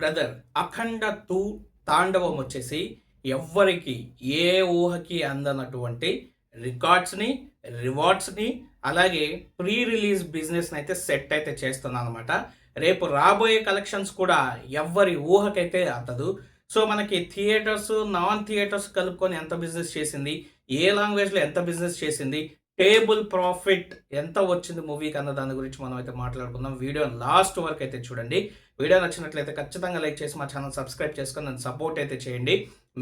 Brother అఖండ two తాండవం వచ్చేసి ఎవ్వరికి ఏ ఊహకి అందనటువంటి రికార్డ్స్ని రివార్డ్స్ని అలాగే ప్రీ రిలీజ్ బిజినెస్ని అయితే సెట్ అయితే చేస్తున్నాను అనమాట రేపు రాబోయే కలెక్షన్స్ కూడా ఎవ్వరి ఊహకైతే అందదు సో మనకి థియేటర్స్ నాన్ థియేటర్స్ కలుపుకొని ఎంత బిజినెస్ చేసింది ఏ లాంగ్వేజ్లో ఎంత బిజినెస్ చేసింది టేబుల్ ప్రాఫిట్ ఎంత వచ్చింది మూవీకి అన్న దాని గురించి మనం అయితే మాట్లాడుకుందాం. వీడియో లాస్ట్ వరకు అయితే చూడండి. వీడియో నచ్చినట్లయితే ఖచ్చితంగా లైక్ చేసి మా ఛానల్ సబ్స్క్రైబ్ చేసుకొని నన్ను సపోర్ట్ అయితే చేయండి.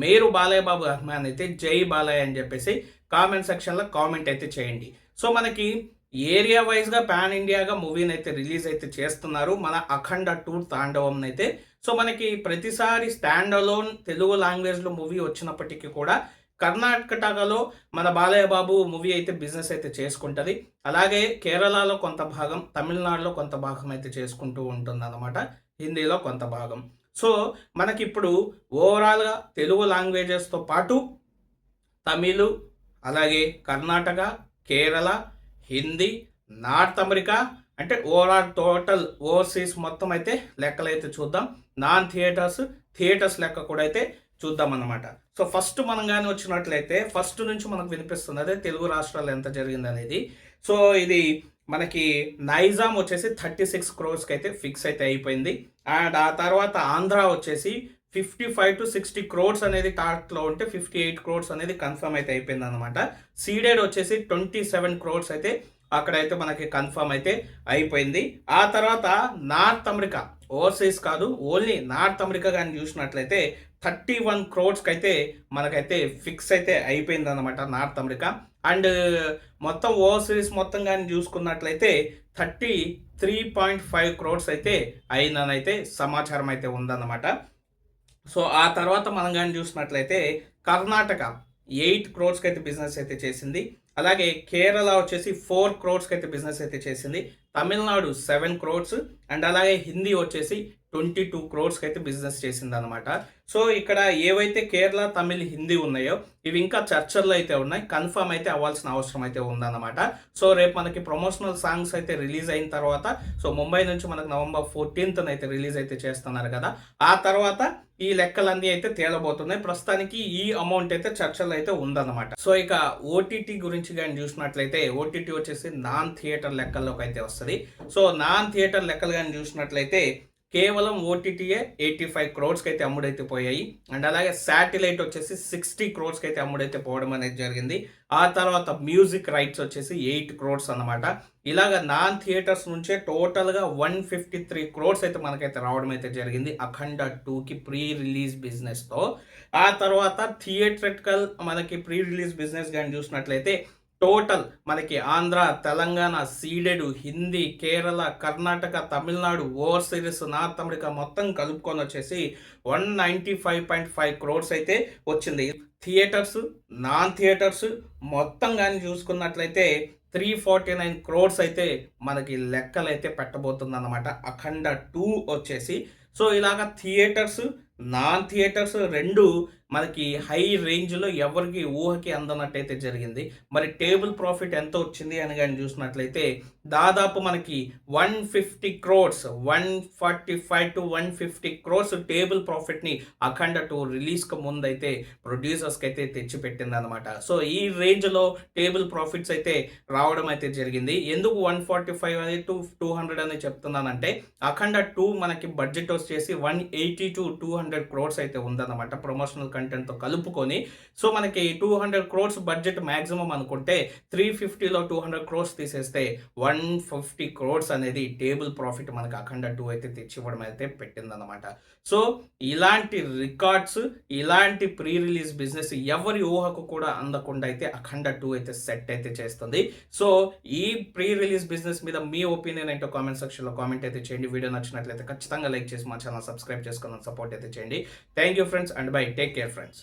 మీరు బాలయ్య బాబు అభిమాన్ అయితే జై బాలయ్య అని చెప్పేసి కామెంట్ సెక్షన్లో కామెంట్ అయితే చేయండి. సో మనకి ఏరియా వైజ్గా పాన్ ఇండియాగా మూవీని అయితే రిలీజ్ అయితే చేస్తున్నారు. మన అఖండ టూర్ తాండవం అయితే. సో మనకి ప్రతిసారి స్టాండ్ అలోన్ తెలుగు లాంగ్వేజ్లో మూవీ వచ్చినప్పటికీ కూడా కర్ణాటకలో మన బాలయ్య బాబు మూవీ అయితే బిజినెస్ అయితే చేసుకుంటుంది. అలాగే కేరళలో కొంత భాగం తమిళనాడులో కొంత భాగం అయితే చేసుకుంటూ ఉంటుంది అనమాట హిందీలో కొంత భాగం. సో మనకి ఇప్పుడు ఓవరాల్గా తెలుగు లాంగ్వేజెస్తో పాటు తమిళ్ అలాగే కర్ణాటక కేరళ హిందీ నార్త్ అమెరికా అంటే ఓవరాల్ టోటల్ ఓవర్సీస్ మొత్తం అయితే లెక్కలు అయితే చూద్దాం. నాన్ థియేటర్స్ థియేటర్స్ లెక్క కూడా అయితే చూద్దాం అన్నమాట. సో ఫస్ట్ మనం కానీ వచ్చినట్లయితే ఫస్ట్ నుంచి మనకు వినిపిస్తుంది అదే తెలుగు రాష్ట్రాలు ఎంత జరిగింది అనేది. సో ఇది మనకి నైజాం వచ్చేసి థర్టీ సిక్స్ క్రోర్స్కి అయితే ఫిక్స్ అయితే అయిపోయింది. అండ్ ఆ తర్వాత ఆంధ్ర వచ్చేసి fifty five to sixty crores అనేది టార్ట్లో ఉంటే ఫిఫ్టీ ఎయిట్ క్రోర్స్ అనేది కన్ఫర్మ్ అయితే అయిపోయింది అనమాట సీడెడ్ వచ్చేసి ట్వంటీ సెవెన్ క్రోడ్స్ అయితే అక్కడైతే మనకి కన్ఫర్మ్ అయితే అయిపోయింది. ఆ తర్వాత నార్త్ అమెరికా ఓవర్సీస్ కాదు ఓన్లీ నార్త్ అమెరికా కానీ చూసినట్లయితే థర్టీ వన్ క్రోడ్స్కి అయితే మనకైతే ఫిక్స్ అయితే అయిపోయింది అనమాట నార్త్ అమెరికా. అండ్ మొత్తం ఓవర్సీస్ మొత్తం కానీ చూసుకున్నట్లయితే thirty three point five crores అయితే అయిందనైతే సమాచారం అయితే ఉందన్నమాట. సో ఆ తర్వాత మనం కానీ చూసినట్లయితే కర్ణాటక ఎయిట్ క్రోడ్స్కి అయితే బిజినెస్ అయితే చేసింది. అలాగే కేరళ వచ్చేసి ఫోర్ క్రోడ్స్కి అయితే బిజినెస్ అయితే చేసింది. తమిళనాడు సెవెన్ క్రోడ్స్ అండ్ అలాగే హిందీ వచ్చేసి ట్వంటీ టూ క్రోర్స్కి అయితే బిజినెస్ చేసింది అనమాట సో ఇక్కడ ఏవైతే కేరళ తమిళ్ హిందీ ఉన్నాయో ఇవి ఇంకా చర్చల్లో అయితే ఉన్నాయి. కన్ఫర్మ్ అయితే అవ్వాల్సిన అవసరం అయితే ఉందన్నమాట. సో రేపు మనకి ప్రమోషనల్ సాంగ్స్ అయితే రిలీజ్ అయిన తర్వాత సో ముంబై నుంచి మనకు నవంబర్ ఫోర్టీన్త్ అయితే రిలీజ్ అయితే చేస్తున్నారు కదా. ఆ తర్వాత ఈ లెక్కలన్నీ అయితే తేలబోతున్నాయి. ప్రస్తుతానికి ఈ అమౌంట్ అయితే చర్చలు అయితే ఉందన్నమాట. సో ఇక ఓటీటీ గురించి కానీ చూసినట్లయితే ఓటీటీ వచ్చేసి నాన్ థియేటర్ లెక్కల్లోకి అయితే వస్తుంది. సో నాన్ థియేటర్ లెక్కలు కానీ చూసినట్లయితే కేవలం ఓటీటీఏ ఎయిటీ ఫైవ్ క్రోడ్స్కి అయితే అమ్ముడైతే పోయాయి. అండ్ అలాగే శాటిలైట్ వచ్చేసి సిక్స్టీ క్రోడ్స్కి అయితే అమ్ముడైతే పోవడం అనేది జరిగింది. ఆ తర్వాత మ్యూజిక్ రైట్స్ వచ్చేసి ఎయిట్ క్రోడ్స్ అనమాట ఇలాగ నాన్ థియేటర్స్ నుంచే టోటల్గా వన్ ఫిఫ్టీ త్రీ క్రోడ్స్ అయితే మనకైతే రావడం అయితే జరిగింది అఖండ టూకి ప్రీ రిలీజ్ బిజినెస్తో ఆ తర్వాత థియేట్రికల్ మనకి ప్రీ రిలీజ్ బిజినెస్ కానీ చూసినట్లయితే టోటల్ మనకి Andhra Telangana Ceded Hindi Kerala Karnataka Tamil Nadu overseas North America మొత్తం కలుపుకొని వచ్చేసి one ninety five point five crores అయితే వచ్చింది. థియేటర్స్ నాన్ థియేటర్స్ మొత్తం కానీ చూసుకున్నట్లయితే త్రీ ఫార్టీ నైన్ క్రోర్స్ అయితే మనకి లెక్కలు అయితే పెట్టబోతుందన్నమాట. అఖండ టూ వచ్చేసి. సో ఇలాగ థియేటర్స్ నాన్ థియేటర్స్ రెండు మనకి హై రేంజ్లో ఎవరికి ఊహకి అందనట్టయితే జరిగింది. మరి టేబుల్ ప్రాఫిట్ ఎంత వచ్చింది అని కానీ చూసినట్లయితే దాదాపు మనకి one fifty crores one forty five to one fifty crores table ప్రాఫిట్ని Akhanda two రిలీజ్కి ముందైతే ప్రొడ్యూసర్స్కి అయితే తెచ్చిపెట్టింది అనమాట సో ఈ రేంజ్లో టేబుల్ ప్రాఫిట్స్ అయితే రావడం అయితే జరిగింది. ఎందుకు వన్ ఫార్టీ ఫైవ్ అనేది టూ టూ హండ్రెడ్ అని చెప్తున్నానంటే అఖండ టూ మనకి బడ్జెట్ వచ్చేసి one eighty to two hundred crores అయితే ఉందన్నమాట. ప్రమోషనల్ కంటెంట్తో కలుపుకొని సో మనకి two hundred crores budget maximum అనుకుంటే త్రీ ఫిఫ్టీలో టూ హండ్రెడ్ క్రోడ్స్ తీసేస్తే వన్ ఫిఫ్టీ క్రోడ్స్ అనేది టేబుల్ ప్రాఫిట్ మనకి అఖండ టూ అయితే తెచ్చివ్వడం అయితే పెట్టిందనమాట సో ఇలాంటి రికార్డ్స్ ఇలాంటి ప్రీ రిలీజ్ బిజినెస్ ఎవరి ఊహకు కూడా అందకుండా అయితే అఖండ టూ అయితే సెట్ అయితే చేస్తుంది. సో ఈ ప్రీ రిలీజ్ బిజినెస్ మీద మీ ఒపీనియన్ ఏంటో కామెంట్ సెక్షన్లో కామెంట్ అయితే చేయండి. వీడియో నచ్చినట్లయితే ఖచ్చితంగా లైక్ చేసి మా ఛానల్ సబ్స్క్రైబ్ చేసుకుని సపోర్ట్ అయితే చేయండి. Thank you friends and bye. Take care. Friends